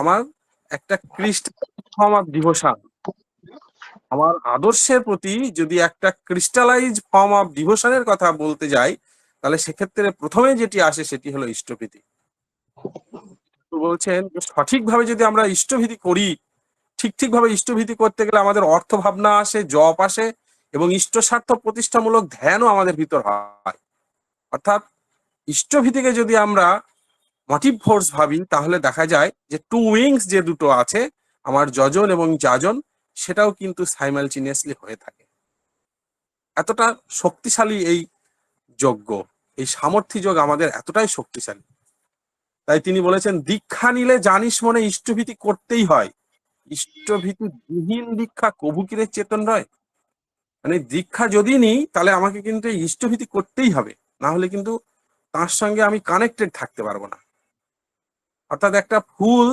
আমার একটা of devotion আমার আদর্শের প্রতি যদি একটা ক্রিস্টালাইজ ফর্ম অফ ডিভোশনের কথা বলতে যাই, তাহলে সেক্ষেত্রে প্রথমে যেটি আসে সেটি হলো ইষ্টভীতি। বলছেন সঠিকভাবে যদি আমরা ইষ্টভীতি করি, ঠিক ঠিকভাবে ইষ্টভীতি করতে গেলে আমাদের অর্থ ভাবনা আসে, জপ আসে, এবং ইষ্ট স্বার্থ প্রতিষ্ঠামূলক ধ্যানও আমাদের ভিতর হয়। অর্থাৎ ইষ্টভীতিকে যদি আমরা মোটিভ ফোর্স ভাবি তাহলে দেখা যায় যে টু উইংস যে দুটো আছে, আমার যজন এবং যাজন, সেটাও কিন্তু সাইমালচিনিয়াসলি হয়ে থাকে। এতটা শক্তিশালী এই যজ্ঞ, এই সামর্থ্য যোগ আমাদের এতটাই শক্তিশালী। তাই তিনি বলেছেন, দীক্ষা নিলে জানিস মনে ইষ্টভীতি করতেই হয়। ইষ্টভীতি বিহীন দীক্ষা কবুকিরে চেতন রয়? মানে দীক্ষা যদি নিই তাহলে আমাকে কিন্তু ইষ্টভীতি করতেই হবে। না হলে কিন্তু তার সঙ্গে আমি কানেক্টেড থাকতে পারব না। অর্থাৎ একটা ফুল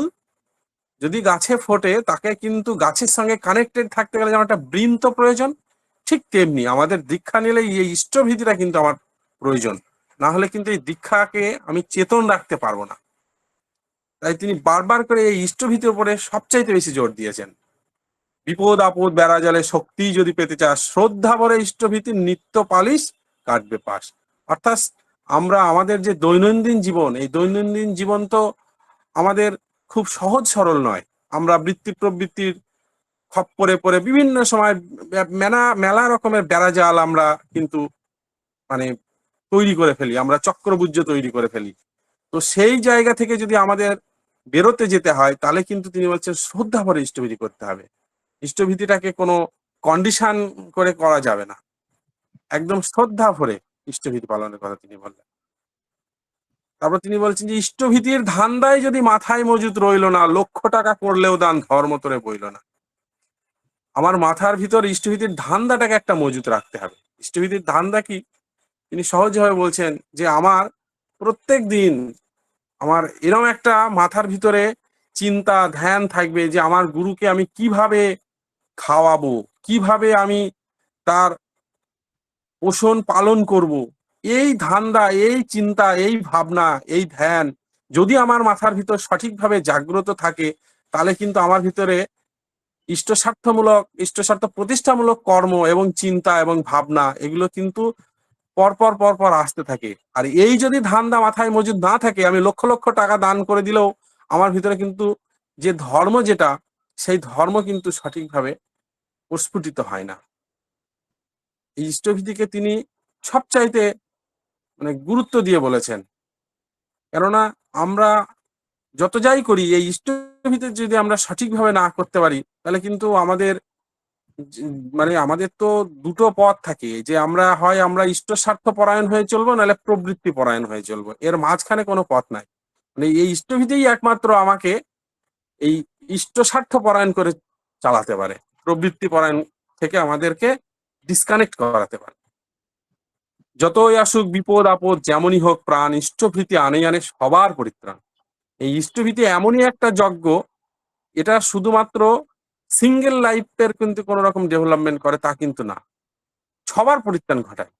যদি গাছে ফোটে, তাকে কিন্তু গাছের সঙ্গে কানেক্টেড থাকতে গেলে যেমন একটা বৃন্ত প্রয়োজন। ঠিক তেমনি আমাদের দীক্ষা নিলে এই ইষ্টভীতিটা কিন্তু আমার প্রয়োজন। না হলে কিন্তু এই দীক্ষাকে আমি চেতন রাখতে পারব না। তাই তিনি বারবার করে এই ইষ্টভীতির উপরে সবচাইতে বেশি জোর দিয়েছেন। বিপদ, আপদ, বেড়া, জলে শক্তি যদি পেতে চাস, শ্রদ্ধা ভরে ইষ্টভীতির নিত্য পালিশ কাটবে পাশ। অর্থাৎ আমরা আমাদের যে দৈনন্দিন জীবন, এই দৈনন্দিন জীবন তো আমাদের খুব সহজ সরল নয়। আমরা বৃত্তি প্রবৃত্তির খপ্পরে পরে বিভিন্ন সময় মেলা মেলা রকমের বেড়াজাল আমরা কিন্তু মানে তৈরি করে ফেলি। আমরা চক্রবুজ্জ তৈরি করে ফেলি। তো সেই জায়গা থেকে যদি আমাদের বেরোতে যেতে হয়, তাহলে কিন্তু তিনি বলছেন, শ্রদ্ধা ভরে ইষ্টভীতি করতে হবে। ইষ্টভীতিটাকে কোনো কন্ডিশন করে করা যাবে না। একদম শ্রদ্ধা ভরে ইষ্টভীতি পালনের কথা তিনি বললেন। তারপর তিনি বলছেন যে ইষ্টভীতির ধান্দায় যদি মাথায় মজুত রইল না, লক্ষ টাকা করলেও দান ধর্ম তোরে বইল না। আমার মাথার ভিতর ইষ্টভীতির ধান্দাটাকে একটা মজুত রাখতে হবে। ইষ্টভীতির ধান্দা কি? তিনি সহজভাবে বলছেন যে আমার প্রত্যেক দিন আমার এরম একটা মাথার ভিতরে চিন্তা, ধ্যান থাকবে যে আমার গুরুকে আমি কীভাবে খাওয়াবো, কীভাবে আমি তার পোষণ পালন করব এই ধান্দা, এই চিন্তা, এই ভাবনা, এই ধ্যান যদি আমার মাথার ভিতর সঠিকভাবে জাগ্রত থাকে, তাহলে কিন্তু আমার ভিতরে ইষ্টস্বার্থমূলক, ইষ্টস্বার্থ প্রতিষ্ঠামূলক কর্ম এবং চিন্তা এবং ভাবনা এগুলো কিন্তু পরপর পরপর আসতে থাকে। আর এই যদি ধান্দা মাথায় মজুদ না থাকে, আমি লক্ষ লক্ষ টাকা দান করে দিলেও আমার ভিতরে কিন্তু যে ধর্ম যেটা, সেই ধর্ম কিন্তু সঠিকভাবে প্রস্ফুটিত হয় না। এই ইষ্টভীতিকে তিনি সবচাইতে মানে গুরুত্ব দিয়ে বলেছেন। কেননা আমরা যত যাই করি, এই ইষ্টভীতি যদি আমরা সঠিকভাবে না করতে পারি, তাহলে কিন্তু আমাদের মানে আমাদের তো দুটো পথ থাকে। যে আমরা হয় আমরা ইষ্ট স্বার্থ পরায়ণ হয়ে চলবো, নাহলে প্রবৃত্তি পরায়ণ হয়ে চলবো। এর মাঝখানে কোনো পথ নাই। মানে এই ইষ্টভীতিই একমাত্র আমাকে এই ইষ্ট স্বার্থ পরায়ণ করে চালাতে পারে। প্রবৃত্তি পরায়ণ থেকে আমাদেরকে ডিসকানেক্ট করাতে পারে। যতই আসুক বিপদ আপদ, যেমনই হোক প্রাণ, ইষ্টভীতি আনে আনে সবার পরিত্রাণ। এই ইষ্টভীতি এমনই একটা যজ্ঞ, এটা শুধুমাত্র সিঙ্গেল লাইফের কিন্তু কোন রকম ডেভেলপমেন্ট করে, তা কিন্তু না। সবার পরিত্রাণ ঘটায়।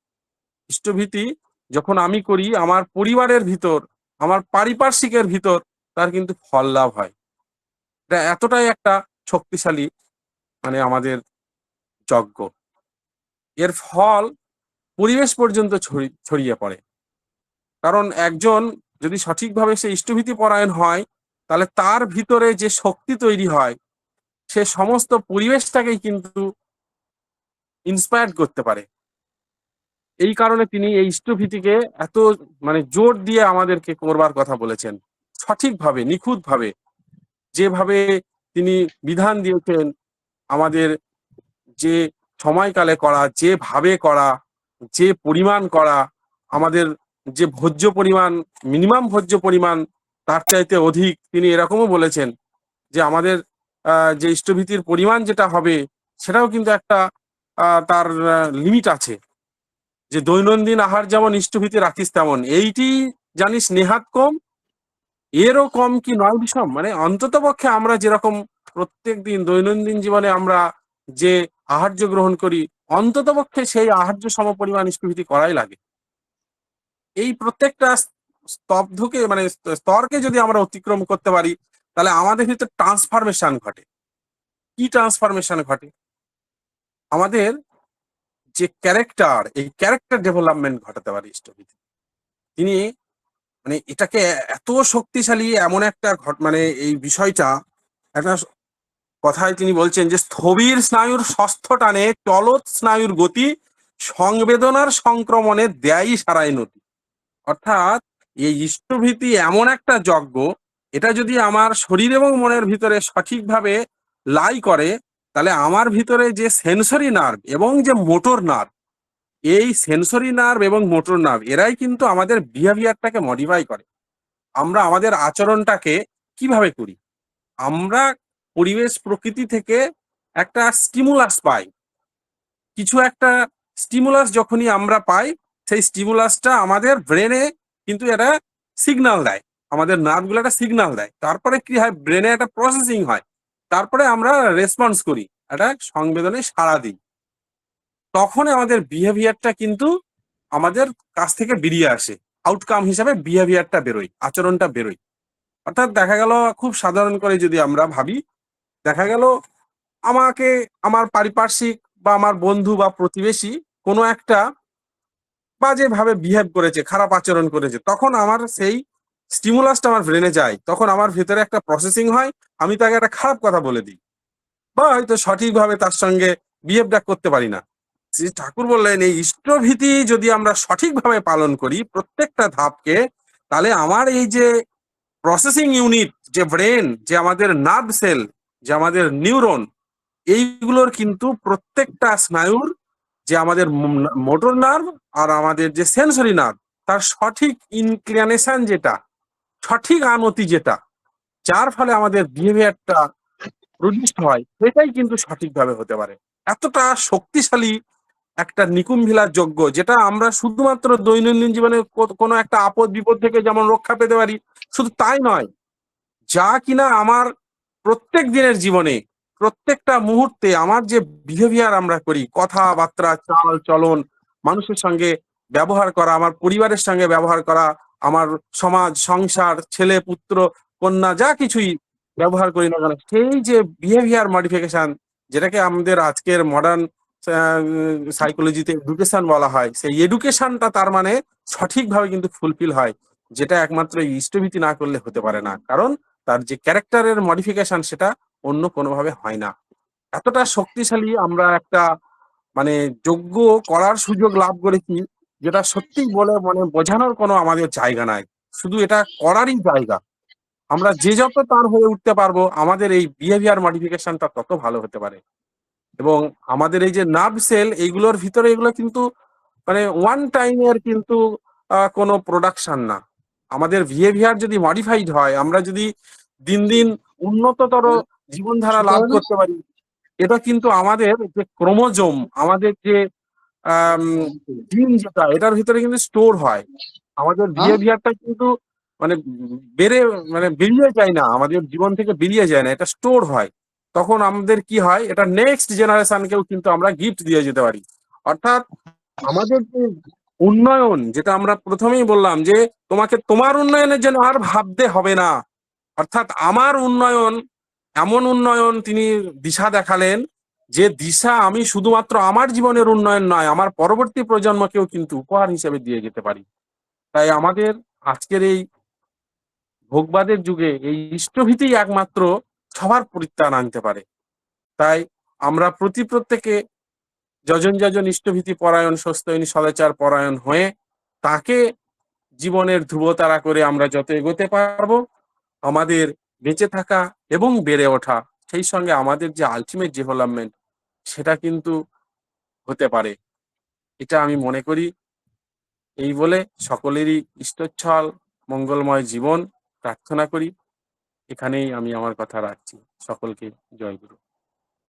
ইষ্টভীতি যখন আমি করি, আমার পরিবারের ভিতর, আমার পারিপার্শ্বিকের ভিতর, তার কিন্তু ফল লাভ হয়। এটা এতটাই একটা শক্তিশালী মানে আমাদের যজ্ঞ। এর ফল পরিবেশ পর্যন্ত ছড়িয়ে পড়ে। কারণ একজন যদি সঠিকভাবে সে ইষ্টভীতি পরায়ণ হয়, তাহলে তার ভিতরে যে শক্তি তৈরি হয়, সে সমস্ত পরিবেশটাকেই কিন্তু ইন্সপায়ার করতে পারে। এই কারণে তিনি এই ইষ্টভীতিকে এত মানে জোর দিয়ে আমাদেরকে করবার কথা বলেছেন। সঠিকভাবে, নিখুঁতভাবে, যেভাবে তিনি বিধান দিয়েছেন, আমাদের যে সময়কালে করা, যেভাবে করা যে পরিমাণ করা, আমাদের যে ভোজ্য পরিমাণ মিনিমাম ভোজ্য পরিমাণ, তার চাইতে অধিক তিনি এরকমও বলেছেন যে আমাদের যে ইষ্টভীতির পরিমাণ যেটা হবে, সেটাও কিন্তু একটা তার লিমিট আছে। যে দৈনন্দিন আহার যেমন ইষ্টভীতি রাখিস তেমন। এইটি জানিস নেহাত কম, এরও কম কি নয় বিষম? মানে অন্তত পক্ষে আমরা যেরকম প্রত্যেক দিন দৈনন্দিন জীবনে আমরা যে আহার্য গ্রহণ করি অন্তত পক্ষে সেই আহার্য সম পরিমাণ ইষ্টভীতি করাই লাগে। এই প্রত্যেকটা স্তব্ধকে মানে স্তরকে যদি আমরা অতিক্রম করতে পারি, তাহলে আমাদের ভিতরে ট্রান্সফরমেশন ঘটে। কি ট্রান্সফরমেশন ঘটে? আমাদের যে ক্যারেক্টার, এই ক্যারেক্টার ডেভেলপমেন্ট ঘটাতে পারে ইষ্টভীতি তিনি মানে এটাকে এত শক্তিশালী, এমন একটা ঘট মানে এই বিষয়টা একটা কথায় তিনি বলছেন যে, স্থবির স্নায়ুর ষষ্ঠ টানে চলত স্নায়ুর গতি সংবেদনার সংক্রমণে দেয়ই সারাই নদী। অর্থাৎ এই ইষ্টভীতি এমন একটা যজ্ঞ, এটা যদি আমার শরীর এবং মনের ভিতরে সঠিকভাবে লাই করে, তাহলে আমার ভিতরে যে সেন্সরি নার্ভ এবং যে মোটর নার্ভ, এই সেন্সরি নার্ভ এবং মোটর নার্ভ, এরাই কিন্তু আমাদের বিহেভিয়ারটাকে মডিফাই করে। আমরা আমাদের আচরণটাকে কীভাবে করি? আমরা পরিবেশ প্রকৃতি থেকে একটা স্টিমুলাস পাই। কিছু একটা স্টিমুলাস যখনই আমরা পাই, সেই স্টিমুলাসটা আমাদের ব্রেনে কিন্তু এটা সিগনাল দেয়। আমাদের নার্ভগুলো একটা সিগন্যাল দেয়। তারপরে কি হয়? ব্রেনে একটা প্রসেসিং হয়। তারপরে আমরা রেসপন্স করি, একটা সংবেদনে সাড়া দিই। তখন আমাদের বিহেভিয়ারটা কিন্তু আমাদের কাছ থেকে বেরিয়ে আসে। আউটকাম হিসাবে বিহেভিয়ারটা বেরোয়, আচরণটা বেরোয়। অর্থাৎ দেখা গেল, খুব সাধারণ করে যদি আমরা ভাবি দেখা গেল আমাকে, আমার পারিপার্শ্বিক বা আমার বন্ধু বা প্রতিবেশী কোনো একটা বাজেভাবে বিহেভ করেছে, খারাপ আচরণ করেছে। তখন আমার সেই স্টিমুলাসটা আমার ব্রেনে যায়। তখন আমার ভেতরে একটা প্রসেসিং হয়, আমি তাকে একটা খারাপ কথা বলে দিই। বা হয়তো সঠিকভাবে তার সঙ্গে বিহেভটা করতে পারি না। শ্রী ঠাকুর বললেন, এই ইষ্টভীতি যদি আমরা সঠিকভাবে পালন করি প্রত্যেকটা ধাপকে, তাহলে আমার এই যে প্রসেসিং ইউনিট যে ব্রেন যে আমাদের নার্ভ সেল যে আমাদের নিউরন, এইগুলোর কিন্তু প্রত্যেকটা স্নায়ুর যে আমাদের মোটর নার্ভ আর আমাদের যে সেন্সরি নার্ভ, তার সঠিক ইনক্লিনেশন যেটা, সঠিক আনতি যেটা, যার ফলে আমাদের বিহেভিয়ারটা প্রডিউস হয়, সেটাই কিন্তু সঠিকভাবে হতে পারে। এতটা শক্তিশালী একটা নিকুম্ভিলার যোগ্য যেটা আমরা শুধুমাত্র দৈনন্দিন জীবনে কোনো একটা আপদ বিপদ থেকে যেমন রক্ষা পেতে পারি, শুধু তাই নয়, যা কিনা আমার প্রত্যেক দিনের জীবনে, প্রত্যেকটা মুহূর্তে আমার যে বিহেভিয়ার আমরা করি, কথাবার্তা, চাল, চলন, মানুষের সঙ্গে ব্যবহার করা, আমার পরিবারের সঙ্গে ব্যবহার করা, আমার সমাজ, সংসার, ছেলে, পুত্র, কন্যা, যা কিছুই ব্যবহার করি না কেন, সেই যে বিহেভিয়ার মডিফিকেশন যেটাকে আমাদের আজকের মডার্ন সাইকোলজিতে এডুকেশন বলা হয়, সেই এডুকেশনটা তার মানে সঠিকভাবে কিন্তু ফুলফিল হয়, যেটা একমাত্র ইষ্টভীতি না করলে হতে পারে না। কারণ তার যে ক্যারেক্টারের মডিফিকেশন সেটা অন্য কোনোভাবে হয় না। এতটা শক্তিশালী আমরা একটা মানে যোগ্য করার সুযোগ লাভ করেছি, যেটা সত্যি বলে মানে বোঝানোর কোনো আমাদের জায়গা নাই। শুধু এটা করারই জায়গা। আমরা যে যত তার হয়ে উঠতে পারব, আমাদের এই বিহেভিয়ার মডিফিকেশনটা তত ভালো হতে পারে। এবং আমাদের এই যে নার্ভ সেল এইগুলোর ভিতরে এগুলো কিন্তু মানে ওয়ান টাইমের কিন্তু কোনো প্রোডাকশন না। আমাদের বিহেভিয়ার যদি মডিফাইড হয় আমরা যদি দিন দিন উন্নততর জীবনধারা লাভ করতে পারি এটা কিন্তু আমাদের যে ক্রোমোজোম আমাদের যে জিন যেটা এটার ভিতরে কিন্তু স্টোর হয়। আমাদের বিহেভিয়ারটা কিন্তু মানে বেড়ে মানে বেরিয়ে যায় না আমাদের জীবন থেকে বেরিয়ে যায় না এটা স্টোর হয়। তখন আমাদের কি হয় এটা নেক্সট জেনারেশনকেও কিন্তু আমরা গিফট দিয়ে যেতে পারি। অর্থাৎ আমাদের যে উন্নয়ন, যেটা আমরা প্রথমেই বললাম যে তোমাকে তোমার উন্নয়নের জন্য আর ভাবতে হবে না। অর্থাৎ আমার উন্নয়ন, এমন উন্নয়ন তিনি দিশা দেখালেন যে দিশা আমি শুধুমাত্র আমার জীবনের উন্নয়ন নয়, আমার পরবর্তী প্রজন্মকেও কিন্তু উপহার হিসেবে দিয়ে যেতে পারি। তাই আমাদের আজকের এই ভোগবাদের যুগে এই ইষ্টভীতি একমাত্র সবার পরিত্রাণ আনতে পারে। তাই আমরা প্রতি প্রত্যেকে যজন যজন ইষ্টভীতি পরায়ণ সস্তয়নী সদাচার পরায়ণ হয়ে তাকে জীবনের ধ্রুবতারা করে আমরা যত এগোতে পারব, আমাদের বেঁচে থাকা এবং বেড়ে ওঠা, সেই সঙ্গে আমাদের যে আলটিমেট ডেভেলপমেন্ট সেটা কিন্তু হতে পারে। এটা আমি মনে করি। এই বলে সকলেরই ইষ্টচ্ছল, মঙ্গলময় জীবন প্রার্থনা করি। এখানেই আমি আমার কথা রাখছি। সকলকে জয় গুরু।